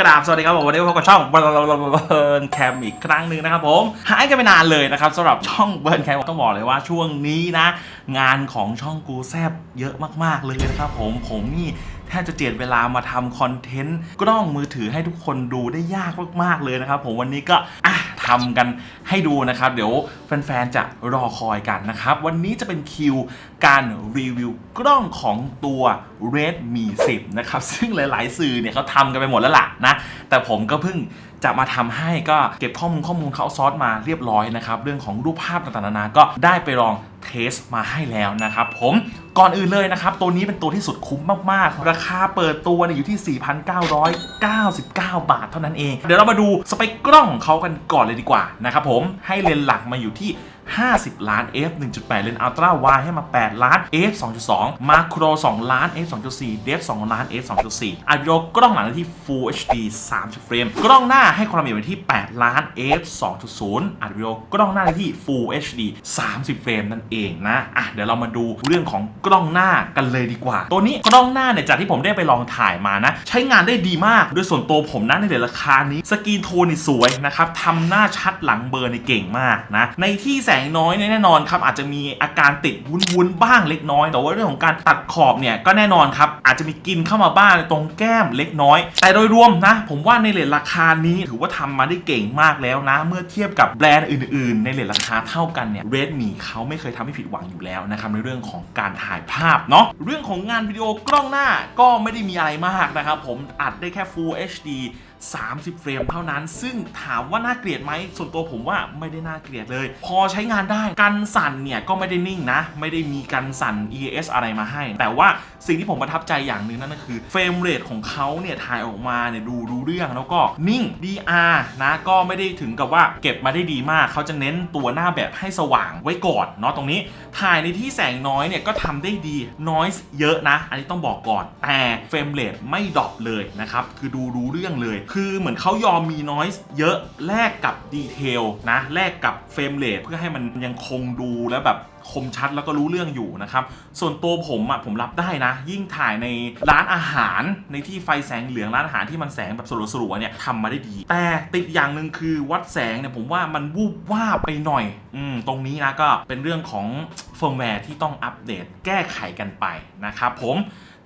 กราบสวัสดีครับผมวันนี้พบกับช่องเบิร์นแคมอีกครั้งหนึ่งนะครับผมหายกันไปนานเลยนะครับสำหรับช่องเบิร์นแคมต้องบอกเลยว่าช่วงนี้นะ งานของช่องกูแซบเยอะมากๆเลยนะครับผมผมนี่แทบจะเจียดเวลามาทำคอนเทนต์กล้องมือถือให้ทุกคนดูได้ยากมากๆเลยนะครับผมวันนี้ก็อะ ทำกันให้ดูนะครับ เดี๋ยวแฟนๆจะรอคอยกันนะครับ วันนี้จะเป็นคิวการรีวิวกล้องของตัว Redmi 10 นะครับ ซึ่งหลายๆ สื่อเนี่ยเขาทำกันไปหมดแล้วล่ะนะแต่ผมก็เพิ่งจะมาทำให้ก็เก็บข้อมูลข้อมูลเขาซอสมาเรียบร้อยนะครับ เรื่องของรูปภาพต่างๆนานาก็ได้ไปลอง เทสมาให้แล้วนะครับผมก่อนอื่นเลยนะครับ ตัวนี้เป็นตัวที่สุดคุ้มมาก ๆ ราคาเปิดตัวเนี่ยอยู่ที่ 4,999 บาทเท่านั้นเอง เดี๋ยวเรามาดูสเปคกล้องเขากันก่อนเลยดีกว่านะครับผมให้เลนส์หลักมาอยู่ที่ 50 ล้าน f 1.8 เลนส์อัลตร้าไวให้มา 8 ล้าน f 2.2 มาโคร 2 ล้าน f 2.4 เดฟ2ล้าน f 2.4อัดวิดีโอกล้องหลังที่ Full HD 30 เฟรม กล้องหน้าให้ความละเอียดไว้ที่ 8 ล้าน f 2.0อัดวิดีโอกล้องหน้าที่ Full HD 30 เฟรมนั่นเองนะอะเดี๋ยวเรามาดูเรื่องของกล้องหน้ากันเลยดีกว่า ตัวนี้กล้องหน้าเนี่ยจากที่ผมได้ไปลองถ่ายมานะ ใช้งานได้ดีมากโดยส่วนตัวผมนะในเดือนราคานี้สกรีนโทนนี่สวยนะครับทำหน้าชัดหลังเบอร์ในเก่งมากนะในที่แสงน้อยเนี่ยแน่นอนครับอาจจะมีอาการติดวุ้นๆบ้างเล็กน้อย แต่ว่าเรื่องของการตัดขอบเนี่ยก็แน่นอนครับอาจจะมีกินเข้ามาบ้างตรงแก้มเล็กน้อย แต่โดยรวมนะ ผมว่าในเลทราคานี้ถือว่าทำมาได้เก่งมากแล้วนะ เมื่อเทียบกับแบรนด์อื่น ๆ ในเลทราคาเท่ากันเนี่ย Redmi เขาไม่เคยทำให้ผิดหวังอยู่แล้วนะครับในเรื่องของการถ่ายภาพเนาะเรื่องของงานวิดีโอกล้องหน้าก็ไม่ได้มีอะไรมากนะครับผมอัดได้แค่ Full HD 30 เฟรมเท่านั้น ซึ่งถามว่าน่าเกลียดไหมส่วนตัวผมว่าไม่ได้น่าเกลียดเลย พอใช้งานได้กันสั่นเนี่ยก็ไม่ได้นิ่งนะ ไม่ได้มีกันสั่น ES อะไรมาให้ แต่ว่าสิ่งที่ผมประทับใจอย่างหนึ่งนั่นก็คือเฟรมเรทของเขาเนี่ยถ่ายออกมาเนี่ยดูรู้เรื่องแล้วก็นิ่ง DR นะก็ไม่ได้ถึงกับว่าเก็บมาได้ดีมากเขาจะเน้นตัวหน้าแบบให้สว่างไว้ก่อนเนาะตรงนี้ ถ่ายในที่แสงน้อยเนี่ยก็ทำได้ดี noise เยอะนะ อันนี้ต้องบอกก่อน แต่เฟรมเรทไม่ดรอปเลยนะครับคือดูรู้เรื่องเลยคือเหมือนเขายอมมี noise เยอะแลกกับดีเทลนะแลกกับเฟรมเรทเพื่อให้มันยังคงดูแล้วแบบคมชัดแล้วก็รู้เรื่องอยู่นะครับ ส่วนตัวผมอะผมรับได้นะ ยิ่งถ่ายในร้านอาหารในที่ไฟแสงเหลืองร้านอาหารที่มันแสงแบบสลัวๆเนี่ยทำมาได้ดี แต่ติดอย่างหนึ่งคือวัดแสงเนี่ยผมว่ามันวูบว่าบไปหน่อย อืมตรงนี้นะก็เป็นเรื่องของเฟิร์มแวร์ที่ต้องอัปเดตแก้ไขกันไปนะครับผม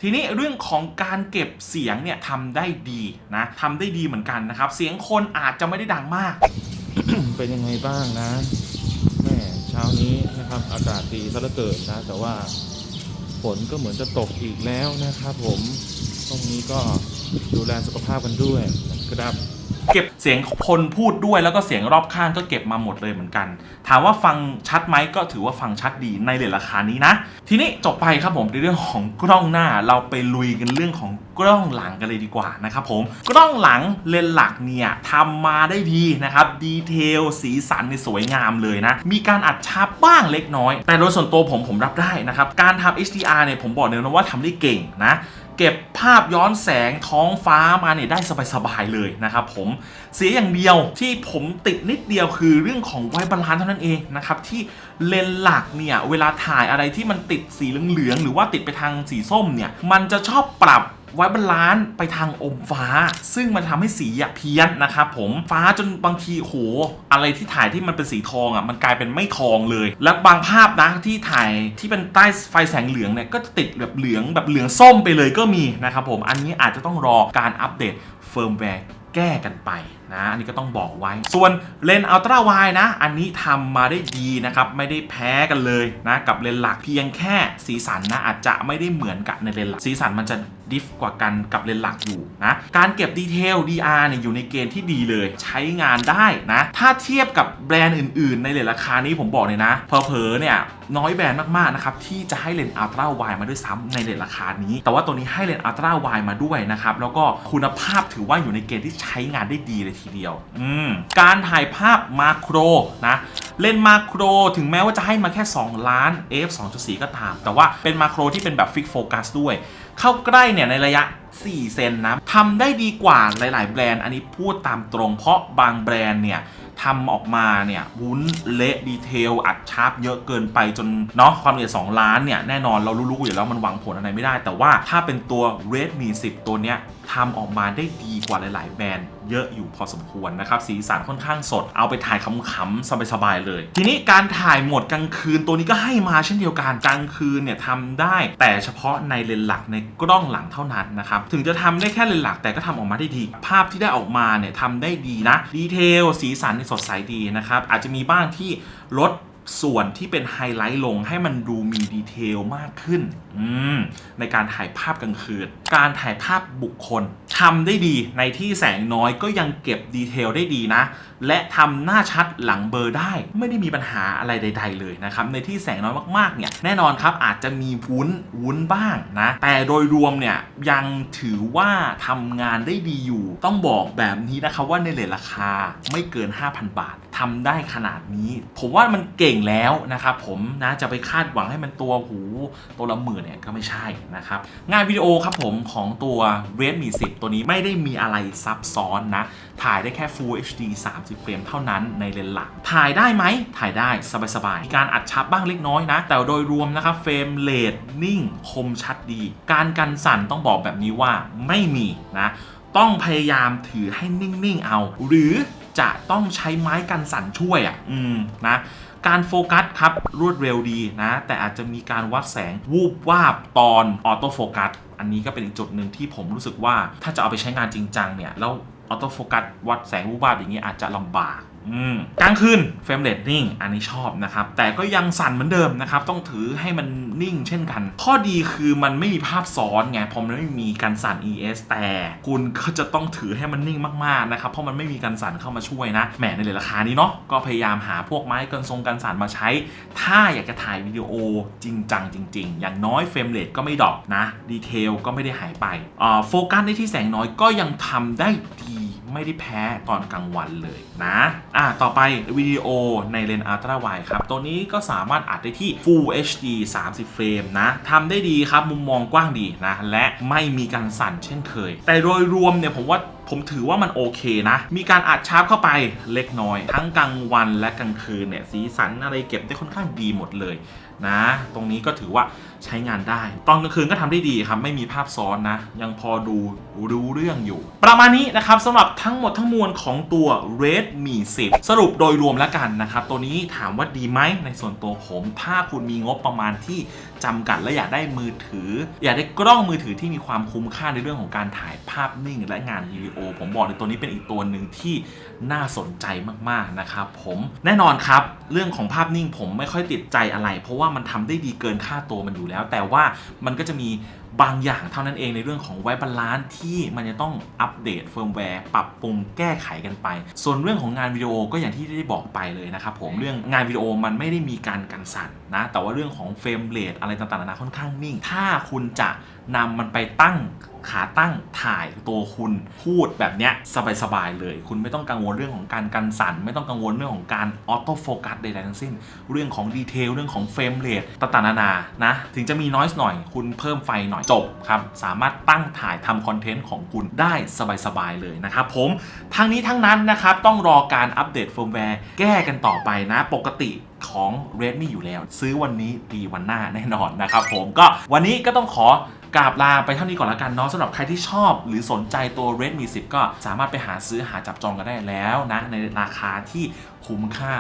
ทีนี้เรื่องของการเก็บเสียงเนี่ยทำได้ดีนะทำได้ดีเหมือนกันนะครับ เสียงคนอาจจะไม่ได้ดังมาก เป็นยังไงบ้างนะแม่เช้านี้นะครับ อากาศดีซะเหลือเกินนะ แต่ว่าฝนก็เหมือนจะตกอีกแล้วนะครับผมตรงนี้ก็ดูแลสุขภาพกันด้วยนะครับ เก็บเสียงคนพูดด้วยแล้วก็เสียงรอบข้างก็เก็บมาหมดเลยเหมือนกัน ถามว่าฟังชัดไหมก็ถือว่าฟังชัดดีในเลทราคานี้นะ ทีนี้จบไปครับผมในเรื่องของกล้องหน้าเราไปลุยกันเรื่องของกล้องหลังกันเลยดีกว่านะครับผมกล้องหลังเลนหลักเนี่ยทำมาได้ดีนะครับดีเทลสีสันในสวยงามเลยนะ มีการอัดชาร์ปบ้างเล็กน้อย แต่โดยส่วนตัวผมผมรับได้นะครับการทำ HDR เนี่ยผมบอกเลยนะว่าทำได้เก่งนะ เก็บภาพย้อนแสงท้องฟ้ามาเนี่ยได้สบายๆเลยนะครับผมเสียอย่างเดียวที่ผมติดนิดเดียวคือเรื่องของไวบาลานซ์เท่านั้นเองนะครับที่เลนส์หลักเนี่ยเวลาถ่ายอะไรที่มันติดสีเหลืองๆหรือว่าติดไปทางสีส้มเนี่ยมันจะชอบปรับ ไว้บาลานไปทางอมฟ้า ซึ่งมันทำให้สีอะเพี้ยนนะครับผมฟ้าจนบางทีโหอะไรที่ถ่ายที่มันเป็นสีทองอะมันกลายเป็นไม่ทองเลย และบางภาพนะที่ถ่ายที่เป็นใต้ไฟแสงเหลืองเนี่ยก็จะติดแบบเหลืองแบบเหลืองส้มไปเลยก็มีนะครับผมอันนี้อาจจะต้องรอการอัปเดตเฟิร์มแวร์แก้กันไปนะอันนี้ก็ต้องบอกไว้ ส่วนเลนส์อัลตร้าไวนะ อันนี้ทำมาได้ดีนะครับ ไม่ได้แพ้กันเลยนะกับเลนส์หลักเพียงแค่สีสันนะอาจจะไม่ได้เหมือนกับในเลนส์หลักสีสันมันจะดิฟกว่ากันกับเลนส์หลักอยู่นะการเก็บดีเทล DR เนี่ยอยู่ในเกณฑ์ที่ดีเลย ใช้งานได้นะ ถ้าเทียบกับแบรนด์อื่น ๆ ในเลนส์ราคานี้ผมบอกเลยนะเผลอเนี่ยน้อยแบรนด์มากๆนะครับที่จะให้เลนส์อัลตร้าไวมาด้วยซ้ำในเลนส์ราคานี้ แต่ว่าตัวนี้ให้เลนส์อัลตร้าไวมาด้วยนะครับแล้วก็คุณภาพถือว่าอยู่ในเกณฑ์ที่ใช้งานได้ดีเลยทีเดียว อืมการถ่ายภาพมาโครนะเลนส์มาโครถึงแม้ว่าจะให้มาแค่ 2 ล้าน f 2.4 ก็ตาม แต่ว่าเป็นมาโครที่เป็นแบบฟิกโฟกัสด้วย เข้าใกล้เนี่ยในระยะ 4 เซนนะทำได้ดีกว่าหลาย ๆ แบรนด์ อันนี้พูดตามตรง เพราะบางแบรนด์เนี่ยทำออกมาเนี่ยวุ้นเละดีเทล อัดชาร์ปเยอะเกินไปจนเนาะความละเอียด 2 ล้านเนี่ย แน่นอนเรารู้ๆอยู่แล้วมันหวังผลอะไรไม่ได้ แต่ว่าถ้าเป็นตัว Redmi 10 ตัวเนี้ย ทำออกมาได้ดีกว่าหลาย ๆ แบรนด์เยอะอยู่พอสมควรนะครับ สีสันค่อนข้างสด เอาไปถ่ายขำๆสบาย ๆ เลย ทีนี้การถ่ายหมดกลางคืนตัวนี้ก็ให้มาเช่นเดียวกันกลางคืนเนี่ยทำได้แต่เฉพาะในเลนส์หลักในกล้องหลังเท่านั้นนะครับ ถึงจะทำได้แค่เลนส์หลักแต่ก็ทำออกมาได้ดี ภาพที่ได้ออกมาเนี่ยทำได้ดีนะดีเทลสีสันสดใสดีนะครับอาจจะมีบ้างที่ลด ส่วนที่เป็นไฮไลท์ลงให้มันดูมีดีเทลมากขึ้นในการถ่ายภาพกลางคืน การถ่ายภาพบุคคลทำได้ดีในที่แสงน้อยก็ยังเก็บดีเทลได้ดีนะ และทำหน้าชัดหลังเบอร์ได้ ไม่ได้มีปัญหาอะไรใด ๆ เลยนะครับ ในที่แสงน้อยมากๆเนี่ยแน่นอนครับอาจจะมีวุ้นวุ้นบ้างนะ แต่โดยรวมเนี่ยยังถือว่าทำงานได้ดีอยู่ ต้องบอกแบบนี้นะครับว่าในเลทราคาไม่เกิน 5,000 บาททำได้ขนาดนี้ ผมว่ามันเก่งแล้วนะครับผมนะจะไปคาดหวังให้มันตัวหูตัวละหมื่นเนี่ยก็ไม่ใช่นะครับงานวิดีโอครับผมของตัว Redmi 10 ตัวนี้ไม่ได้มีอะไรซับซ้อนนะ ถ่ายได้แค่ Full HD 30 เฟรมเท่านั้นในเลนส์หลัก ถ่ายได้ไหม ถ่ายได้สบายๆมีการอัดชับบ้างเล็กน้อยนะ แต่โดยรวมนะครับ เฟรมเรทนิ่ง คมชัดดี การกันสั่นต้องบอกแบบนี้ว่าไม่มีนะ ต้องพยายามถือให้นิ่งๆเอา หรือจะต้องใช้ไม้กันสั่นช่วยอะ อืมนะ การโฟกัสครับ รวดเร็วดีนะ แต่อาจจะมีการวัดแสงวูบวาบตอนออโต้โฟกัสอันนี้ก็เป็นอีกจุดหนึ่งที่ผมรู้สึกว่าถ้าจะเอาไปใช้งานจริงจังเนี่ยแล้วออโต้โฟกัสวัดแสงวูบวาบอย่างนี้อาจจะลำบาก กลางคืนเฟรมเรทนิ่งอันนี้ชอบนะครับ แต่ก็ยังสั่นเหมือนเดิมนะครับ ต้องถือให้มันนิ่งเช่นกัน ข้อดีคือมันไม่มีภาพซ้อนไงเพราะมันไม่มีการสั่น ES แต่คุณก็จะต้องถือให้มันนิ่งมากๆนะครับ เพราะมันไม่มีการสั่นเข้ามาช่วยนะแหมในราคานี้เนาะก็พยายามหาพวกไม้กันทรงกันสั่นมาใช้ ถ้าอยากจะถ่ายวิดีโอจริงจังจริง ๆ อย่างน้อยเฟรมเรทก็ไม่ดรอปนะดีเทลก็ไม่ได้หายไปโฟกัสในที่แสงน้อยก็ยังทำได้ดี ไม่ได้แพ้ตอนกลางวันเลยนะอะต่อไปวิดีโอในเลนส์อัลตร้าไวครับ ตัวนี้ก็สามารถอัดได้ที่ Full HD 30 เฟรมนะทำได้ดีครับมุมมองกว้างดีนะ และไม่มีการสั่นเช่นเคย แต่โดยรวมเนี่ยผมว่าผมถือว่ามันโอเคนะ มีการอัดชาร์ปเข้าไปเล็กน้อย ทั้งกลางวันและกลางคืนเนี่ยสีสันอะไรเก็บได้ค่อนข้างดีหมดเลยนะ ตรงนี้ก็ถือว่าใช้งานได้ ตอนกลางคืนก็ทำได้ดีครับ ไม่มีภาพซ้อนนะ ยังพอดูรู้เรื่องอยู่ ประมาณนี้นะครับสำหรับทั้งหมดทั้งมวลของตัว Redmi 10 สรุปโดยรวมแล้วกันนะครับ ตัวนี้ถามว่าดีไหมในส่วนตัวผม ถ้าคุณมีงบประมาณที่จำกัดและอยากได้มือถือ อยากได้กล้องมือถือที่มีความคุ้มค่าในเรื่องของการถ่ายภาพนิ่ง และงานวิดีโอ ผมบอกเลยตัวนี้เป็นอีกตัวหนึ่งที่น่าสนใจมากๆนะครับผมแน่นอนครับ เรื่องของภาพนิ่งผมไม่ค่อยติดใจอะไร เพราะว่ามันทำได้ดีเกินค่าตัวมันอยู่แล้ว แต่ว่ามันก็จะมีบางอย่างเท่านั้นเองในเรื่องของไว้บาลานซ์ที่มันจะต้องอัปเดตเฟิร์มแวร์ปรับปรุงแก้ไขกันไป ส่วนเรื่องของงานวิดีโอก็อย่างที่ได้บอกไปเลยนะครับผมเรื่องงานวิดีโอมันไม่ได้มีการกันสั่นนะแต่ว่าเรื่องของเฟรมเรทอะไรต่างๆนานาค่อนข้างนิ่ง ถ้าคุณจะนำมันไปตั้ง ขาตั้งถ่ายตัวคุณพูดแบบเนี้ยสบายๆเลย คุณไม่ต้องกังวลเรื่องของการกันสั่น ไม่ต้องกังวลเรื่องของการออโต้โฟกัสใดๆทั้งสิ้น เรื่องของดีเทลเรื่องของเฟรมเรทต่างๆนานานะ ถึงจะมีน้อยหน่อย คุณเพิ่มไฟหน่อยจบครับ สามารถตั้งถ่ายทำคอนเทนต์ของคุณได้สบายๆเลยนะครับผมทั้งนี้ทั้งนั้นนะครับต้องรอการอัปเดตเฟิร์มแวร์แก้กันต่อไปนะ ปกติของ Redmi อยู่แล้ว ซื้อวันนี้ดีวันหน้าแน่นอนนะครับผมก็วันนี้ก็ต้องขอ กราบลาไปเท่านี้ก่อนละกันเนาะสำหรับใครที่ชอบหรือสนใจตัว Redmi 10 ก็สามารถไปหาซื้อหาจับจองกันได้แล้วนะ ในราคาที่คุ้มค่า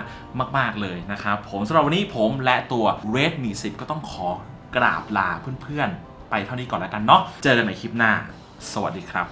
มาก ๆ เลยนะครับผมสำหรับวันนี้ผมและตัว Redmi 10 ก็ต้องขอกราบลาเพื่อนๆ ไปเท่านี้ก่อนละกันเนาะเจอกันในคลิปหน้า สวัสดีครับ